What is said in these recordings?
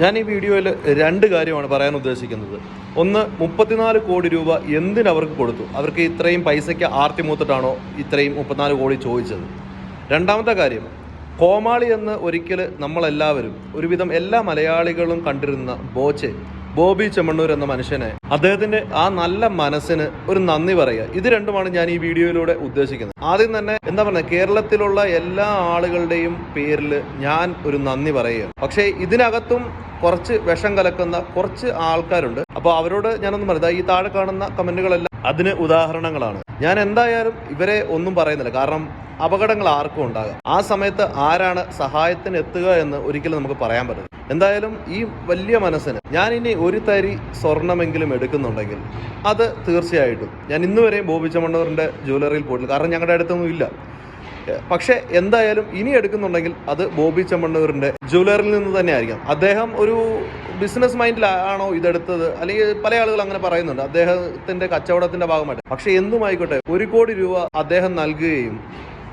ഞാൻ ഈ വീഡിയോയിൽ രണ്ട് കാര്യമാണ് പറയാൻ ഉദ്ദേശിക്കുന്നത്. ഒന്ന് മുപ്പത്തിനാല് കോടി രൂപ എന്തിനവർക്ക് കൊടുത്തു? അവർക്ക് ഇത്രയും പൈസയ്ക്ക് ആർത്തി മൂത്തിട്ടാണോ ഇത്രയും മുപ്പത്തിനാല് കോടി ചോദിച്ചത്? രണ്ടാമത്തെ കാര്യം കോമാളി എന്ന് ഒരിക്കൽ നമ്മളെല്ലാവരും ഒരുവിധം എല്ലാ മലയാളികളും കണ്ടിരുന്ന ബോച്ചെ ബോബി ചെമ്മണ്ണൂർ എന്ന മനുഷ്യനെ അദ്ദേഹത്തിന്റെ ആ നല്ല മനസ്സിന് ഒരു നന്ദി പറയുക. ഇത് രണ്ടുമാണ് ഞാൻ ഈ വീഡിയോയിലൂടെ ഉദ്ദേശിക്കുന്നത്. ആദ്യം തന്നെ എന്താ പറയുക കേരളത്തിലുള്ള എല്ലാ ആളുകളുടെയും പേരിൽ ഞാൻ ഒരു നന്ദി പറയുക. പക്ഷേ ഇതിനകത്തും കുറച്ച് വിഷം കലക്കുന്ന കുറച്ച് ആൾക്കാരുണ്ട്. അപ്പോൾ അവരോട് ഞാനൊന്നും പറയുന്നത്. ഈ താഴെ കാണുന്ന കമന്റുകളെല്ലാം അതിന് ഉദാഹരണങ്ങളാണ്. ഞാൻ എന്തായാലും ഇവരെ ഒന്നും പറയുന്നില്ല. കാരണം അപകടങ്ങൾ ആർക്കും ഉണ്ടാകാം. ആ സമയത്ത് ആരാണ് സഹായത്തിന് എത്തുക എന്ന് ഒരിക്കലും നമുക്ക് പറയാൻ പറ്റില്ല എന്തായാലും ഈ വലിയ മനസ്സിന് ഞാൻ ഇനി ഒരു തരി സ്വർണമെങ്കിലും എടുക്കുന്നുണ്ടെങ്കിൽ അത് തീർച്ചയായിട്ടും. ഞാൻ ഇന്നുവരെയും ബോബി ചമ്മണ്ണൂറിന്റെ ജ്വല്ലറിയിൽ പോയിട്ടില്ല. കാരണം ഞങ്ങളുടെ അടുത്തൊന്നും ഇല്ല. പക്ഷെ എന്തായാലും ഇനി എടുക്കുന്നുണ്ടെങ്കിൽ അത് ബോബി ചെമ്മണ്ണൂരിന്റെ ജ്വല്ലറിൽ നിന്ന് തന്നെ ആയിരിക്കാം അദ്ദേഹം ഒരു ബിസിനസ് മൈൻഡിലാണോ ഇതെടുത്തത്? അല്ലെങ്കിൽ പല ആളുകൾ അങ്ങനെ പറയുന്നുണ്ട്. അദ്ദേഹത്തിന്റെ കച്ചവടത്തിന്റെ ഭാഗമായിട്ട്. പക്ഷെ എന്തുമായിക്കോട്ടെ ഒരു കോടി രൂപ അദ്ദേഹം നൽകുകയും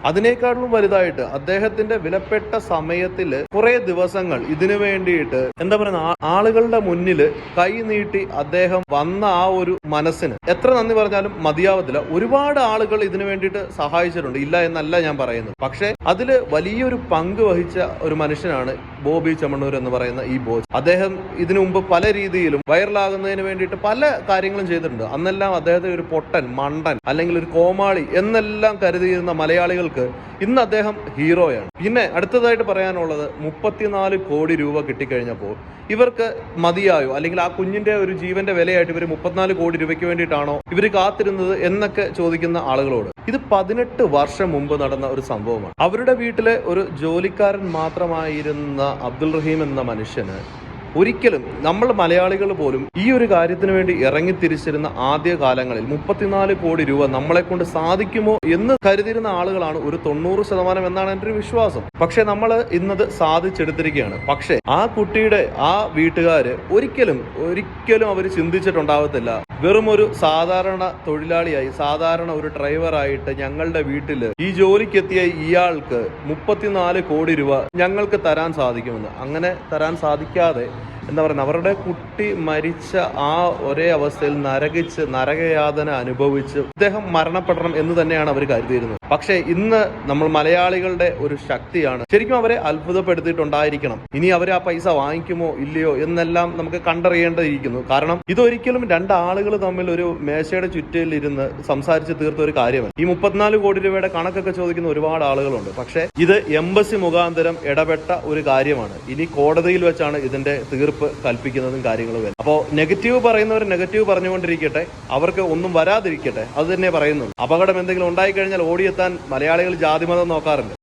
അതിനേക്കാളും വലുതായിട്ട് അദ്ദേഹത്തിന്റെ വിലപ്പെട്ട സമയത്തിൽ കുറെ ദിവസങ്ങൾ ഇതിനു വേണ്ടിയിട്ട് എന്താ പറയുക ആളുകളുടെ മുന്നിൽ കൈ നീട്ടി അദ്ദേഹം വന്ന ആ ഒരു മനസ്സിന് എത്ര നന്ദി പറഞ്ഞാലും മതിയാവത്തില്ല. ഒരുപാട് ആളുകൾ ഇതിനു വേണ്ടിയിട്ട് സഹായിച്ചിട്ടുണ്ട്. ഇല്ല എന്നല്ല ഞാൻ പറയുന്നത്. പക്ഷേ അതിൽ വലിയൊരു പങ്ക് വഹിച്ച ഒരു മനുഷ്യനാണ് ബോബി ചമണ്ണൂർ എന്ന് പറയുന്ന ഈ ബോസ് അദ്ദേഹം ഇതിനു മുമ്പ് പല രീതിയിലും വൈറലാകുന്നതിന് വേണ്ടിയിട്ട് പല കാര്യങ്ങളും ചെയ്തിട്ടുണ്ട്. അന്നെല്ലാം അദ്ദേഹത്തെ ഒരു പൊട്ടൻ മണ്ടൻ അല്ലെങ്കിൽ ഒരു കോമാളി എന്നെല്ലാം കരുതിയിരുന്ന മലയാളികൾക്ക് ഇന്ന് അദ്ദേഹം ഹീറോയാണ്. പിന്നെ അടുത്തതായിട്ട് പറയാനുള്ളത് മുപ്പത്തിനാല് കോടി രൂപ കിട്ടിക്കഴിഞ്ഞപ്പോൾ ഇവർക്ക് മതിയായോ? അല്ലെങ്കിൽ ആ കുഞ്ഞിന്റെ ഒരു ജീവന്റെ വിലയായിട്ട് ഇവർ മുപ്പത്തിനാല് കോടി രൂപയ്ക്ക് വേണ്ടിയിട്ടാണോ ഇവർ കാത്തിരുന്നത് എന്നൊക്കെ ചോദിക്കുന്ന ആളുകളോട് ഇത് പതിനെട്ട് വർഷം മുമ്പ് നടന്ന ഒരു സംഭവമാണ്. അവരുടെ വീട്ടിലെ ഒരു ജോലിക്കാരൻ മാത്രമായിരുന്ന അബ്ദുൾ റഹീം എന്ന മനുഷ്യന് ഒരിക്കലും നമ്മൾ മലയാളികൾ പോലും ഈ ഒരു കാര്യത്തിന് വേണ്ടി ഇറങ്ങി തിരിച്ചിരുന്ന ആദ്യ കാലങ്ങളിൽ മുപ്പത്തിനാല് കോടി രൂപ നമ്മളെ കൊണ്ട് സാധിക്കുമോ എന്ന് കരുതിയിരുന്ന ആളുകളാണ് ഒരു തൊണ്ണൂറ് ശതമാനം എന്നാണ് എന്റെ ഒരു വിശ്വാസം. പക്ഷെ നമ്മൾ ഇന്നത് സാധിച്ചെടുത്തിരിക്കുകയാണ്. പക്ഷെ ആ കുട്ടിയുടെ ആ വീട്ടുകാര് ഒരിക്കലും ഒരിക്കലും അവർ ചിന്തിച്ചിട്ടുണ്ടാവത്തില്ല. വെറും ഒരു സാധാരണ തൊഴിലാളിയായി സാധാരണ ഒരു ഡ്രൈവറായിട്ട് ഞങ്ങളുടെ വീട്ടിൽ ഈ ജോലിക്കെത്തിയ ഇയാൾക്ക് മുപ്പത്തിനാല് കോടി രൂപ ഞങ്ങൾക്ക് തരാൻ സാധിക്കുമെന്ന്. അങ്ങനെ തരാൻ സാധിക്കാതെ എന്താ പറയുന്നത് അവരുടെ കുട്ടി മരിച്ച ആ ഒരേ അവസ്ഥയിൽ നരകിച്ച് നരകയാതന അനുഭവിച്ച് അദ്ദേഹം മരണപ്പെടണം എന്ന് തന്നെയാണ് അവർ കരുതിയിരുന്നത്. പക്ഷേ ഇന്ന് നമ്മൾ മലയാളികളുടെ ഒരു ശക്തിയാണ്. ശരിക്കും അവരെ അത്ഭുതപ്പെടുത്തിയിട്ടുണ്ടായിരിക്കണം. ഇനി അവരെ ആ പൈസ വാങ്ങിക്കുമോ ഇല്ലയോ എന്നെല്ലാം നമുക്ക് കണ്ടറിയേണ്ടിയിരിക്കുന്നു കാരണം ഇതൊരിക്കലും രണ്ടാളുകൾ തമ്മിൽ ഒരു മേശയുടെ ചുറ്റിൽ ഇരുന്ന് സംസാരിച്ച് തീർത്ത ഒരു കാര്യമല്ല. ഈ മുപ്പത്തിനാല് കോടി രൂപയുടെ കണക്കൊക്കെ ചോദിക്കുന്ന ഒരുപാട് ആളുകളുണ്ട്. പക്ഷേ ഇത് എംബസി മുഖാന്തരം ഇടപെട്ട ഒരു കാര്യമാണ്. ഇനി കോടതിയിൽ വെച്ചാണ് ഇതിന്റെ തീർപ്പ് കൽപ്പിക്കുന്നതും കാര്യങ്ങളും എല്ലാം. അപ്പോൾ നെഗറ്റീവ് പറയുന്നവർ നെഗറ്റീവ് പറഞ്ഞുകൊണ്ടിരിക്കട്ടെ. അവർക്ക് ഒന്നും വരാതിരിക്കട്ടെ. അത് തന്നെ പറയുന്നുള്ളൂ. അപകടം എന്തെങ്കിലും ഉണ്ടായിക്കഴിഞ്ഞാൽ ഓടിയെത്താൻ മലയാളികൾ ജാതിമതം നോക്കാറുണ്ട്.